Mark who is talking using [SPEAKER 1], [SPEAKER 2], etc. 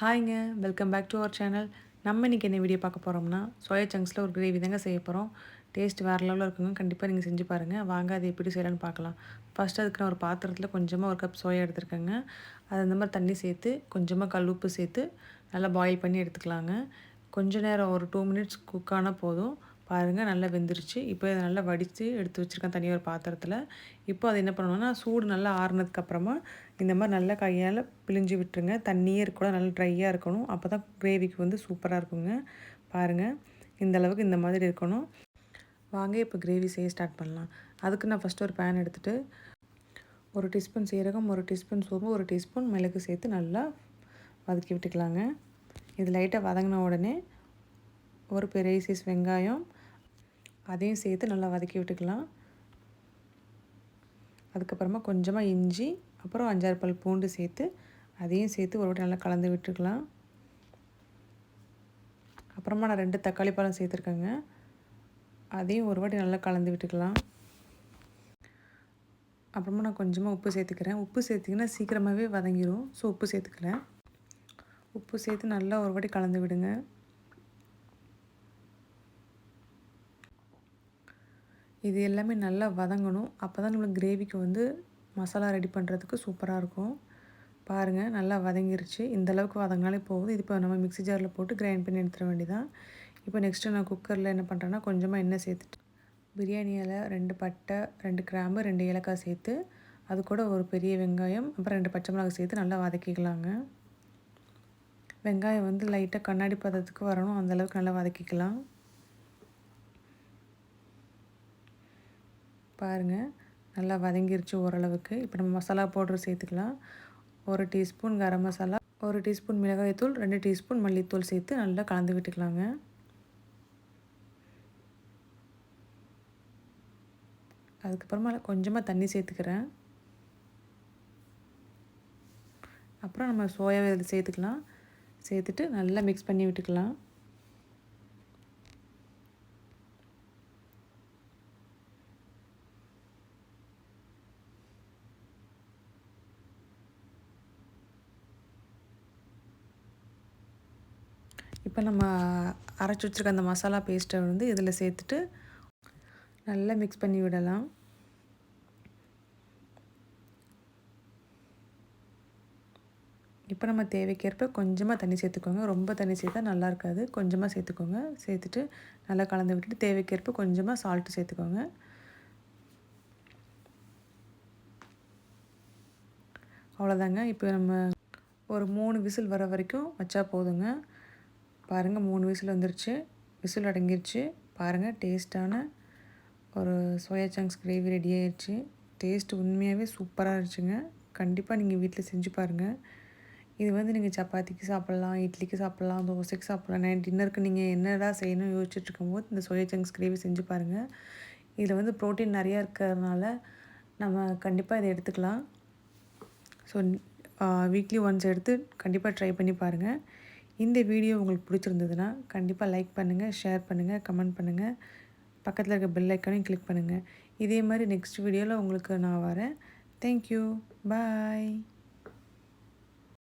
[SPEAKER 1] ஹாய்ங்க welcome back to our channel. நம்ம இன்றைக்கி என்ன வீடியோ பார்க்க போகிறோம்னா சோயா சங்க்ஸில் ஒரு கிரேவி தாங்க செய்ய போகிறோம் டேஸ்ட் வேறு லெவலில் இருக்குங்க. கண்டிப்பாக நீங்கள் செஞ்சு பாருங்கள் வாங்க அது எப்படி செய்யலான்னு பார்க்கலாம். ஃபஸ்ட்டு அதுக்கு நான் ஒரு பாத்திரத்தில் கொஞ்சமாக ஒரு கப் சோயா எடுத்துருக்கேங்க. அது அந்த மாதிரி தண்ணி சேர்த்து கொஞ்சமாக கல் உப்பு சேர்த்து நல்லா பாயில் பண்ணி எடுத்துக்கலாங்க. கொஞ்ச நேரம் ஒரு டூ மினிட்ஸ் குக் ஆனால் போதும். பாருங்கள் நல்லா வெந்துருச்சு. இப்போ இதை நல்லா வடித்து எடுத்து வச்சுருக்கேன் தனியாக ஒரு பாத்திரத்தில். இப்போ அது என்ன பண்ணணும்னா சூடு நல்லா ஆறுனதுக்கப்புறமா இந்த மாதிரி நல்லா கையால் பிழிஞ்சு விட்டுருங்க. தண்ணியே கூட நல்லா ட்ரையாக இருக்கணும். அப்போ தான் கிரேவிக்கு வந்து சூப்பராக இருக்குங்க. பாருங்கள் இந்த அளவுக்கு இந்த மாதிரி இருக்கணும். வாங்க இப்போ கிரேவி செய்ய ஸ்டார்ட் பண்ணலாம். அதுக்கு நான் ஃபஸ்ட்டு ஒரு பேன் எடுத்துகிட்டு ஒரு டீஸ்பூன் சீரகம் ஒரு டீஸ்பூன் சோம்பு ஒரு டீஸ்பூன் மிளகு சேர்த்து நல்லா வதக்கி விட்டுக்கலாங்க. இது லைட்டாக வதங்கின உடனே ஒரு பெரிய சைஸ் வெங்காயம் அதையும் சேர்த்து நல்லா வதக்கி விட்டுக்கலாம். அதுக்கப்புறமா கொஞ்சமாக இஞ்சி அப்புறம் அஞ்சாறு பல் பூண்டு சேர்த்து அதையும் சேர்த்து ஒரு வாட்டி நல்லா கலந்து விட்டுக்கலாம். அப்புறமா நான் ரெண்டு தக்காளி பழம் சேர்த்துருக்கேங்க. அதையும் ஒரு வாட்டி நல்லா கலந்து விட்டுக்கலாம். அப்புறமா நான் கொஞ்சமாக உப்பு சேர்த்துக்கிறேன். உப்பு சேர்த்திங்கன்னா சீக்கிரமாகவே வதங்கிடும் ஸோ உப்பு சேர்த்துக்கிறேன். உப்பு சேர்த்து நல்லா ஒரு வாட்டி கலந்து விடுங்க. இது எல்லாமே நல்லா வதங்கணும். அப்போ தான் நம்மளுக்கு கிரேவிக்கு வந்து மசாலா ரெடி பண்ணுறதுக்கு சூப்பராக இருக்கும். பாருங்கள் நல்லா வதங்கிருச்சு. இந்தளவுக்கு வதங்கினாலே போகுது இது இப்போ நம்ம மிக்ஸி ஜாரில் போட்டு கிரைண்ட் பண்ணி எடுத்துட வேண்டியதான் இப்போ நெக்ஸ்ட்டு நான் குக்கரில் என்ன பண்ணுறேன்னா கொஞ்சமாக எண்ணெய் சேர்த்துட்டு பிரியாணி இலை ரெண்டு பட்டை ரெண்டு கிராம்பு ரெண்டு ஏலக்காய் சேர்த்து அது கூட ஒரு பெரிய வெங்காயம் அப்புறம் ரெண்டு பச்சை மிளகாய் சேர்த்து நல்லா வதக்கிக்கலாங்க. வெங்காயம் வந்து லைட்டாக கண்ணாடி பதத்துக்கு வரணும். அந்தளவுக்கு நல்லா வதக்கிக்கலாம். பாருங்கள் நல்லா வதங்கிருச்சு ஓரளவுக்கு. இப்போ நம்ம மசாலா பவுடர் சேர்த்துக்கலாம். ஒரு டீஸ்பூன் கரம் மசாலா ஒரு டீஸ்பூன் மிளகாய்த்தூள் ரெண்டு டீஸ்பூன் மல்லித்தூள் சேர்த்து நல்லா கலந்து விட்டுக்கலாங்க. அதுக்கப்புறமா கொஞ்சமாக தண்ணி சேர்த்துக்கிறேன். அப்புறம் நம்ம சோயாவை சேர்த்துக்கலாம். சேர்த்துட்டு நல்லா மிக்ஸ் பண்ணி விட்டுக்கலாம். இப்போ நம்ம அரைச்சி வச்சுருக்க அந்த மசாலா பேஸ்ட்டை வந்து இதில் சேர்த்துட்டு நல்லா மிக்ஸ் பண்ணி விடலாம். இப்போ நம்ம தேவைக்கேற்ப கொஞ்சமாக தண்ணி சேர்த்துக்கோங்க. ரொம்ப தண்ணி சேர்த்தா நல்லா இருக்காது. கொஞ்சமாக சேர்த்துக்கோங்க. சேர்த்துட்டு நல்லா கலந்து விட்டுட்டு தேவைக்கேற்ப கொஞ்சமாக சால்ட்டு சேர்த்துக்கோங்க. அவ்வளோதாங்க இப்போ நம்ம ஒரு மூணு விசில் வர வரைக்கும் வச்சா போதுங்க. பாருங்கள் மூணு விசில் வந்துருச்சு. விசில் அடங்கிருச்சு. பாருங்கள் டேஸ்ட்டான ஒரு சோயா சங்க்ஸ் கிரேவி ரெடி ஆயிடுச்சு டேஸ்ட் உண்மையாகவே சூப்பராக இருந்துச்சுங்க. கண்டிப்பாக நீங்கள் வீட்டில் செஞ்சு பாருங்கள் இது வந்து நீங்கள் சப்பாத்திக்கு சாப்பிட்லாம் இட்லிக்கு சாப்பிட்லாம் தோசைக்கு சாப்பிட்லாம். நைட் டின்னருக்கு நீங்கள் என்னடா செய்யணும் யோசிச்சுட்டு இருக்கும்போது இந்த சோயா சங்க்ஸ் கிரேவி செஞ்சு பாருங்கள் இதில் வந்து ப்ரோட்டீன் நிறையா இருக்கிறதுனால நம்ம கண்டிப்பாக இதை எடுத்துக்கலாம். ஸோ வீக்லி ஒன்ஸ் எடுத்து கண்டிப்பாக ட்ரை பண்ணி பாருங்கள் இந்த வீடியோ உங்களுக்கு பிடிச்சிருந்ததுன்னா கண்டிப்பாக லைக் பண்ணுங்கள் ஷேர் பண்ணுங்கள் கமெண்ட் பண்ணுங்கள் பக்கத்தில் இருக்க பெல் ஐக்கானையும் கிளிக் பண்ணுங்கள் இதே மாதிரி நெக்ஸ்ட் வீடியோவில் உங்களுக்கு நான் வரேன். Thank you bye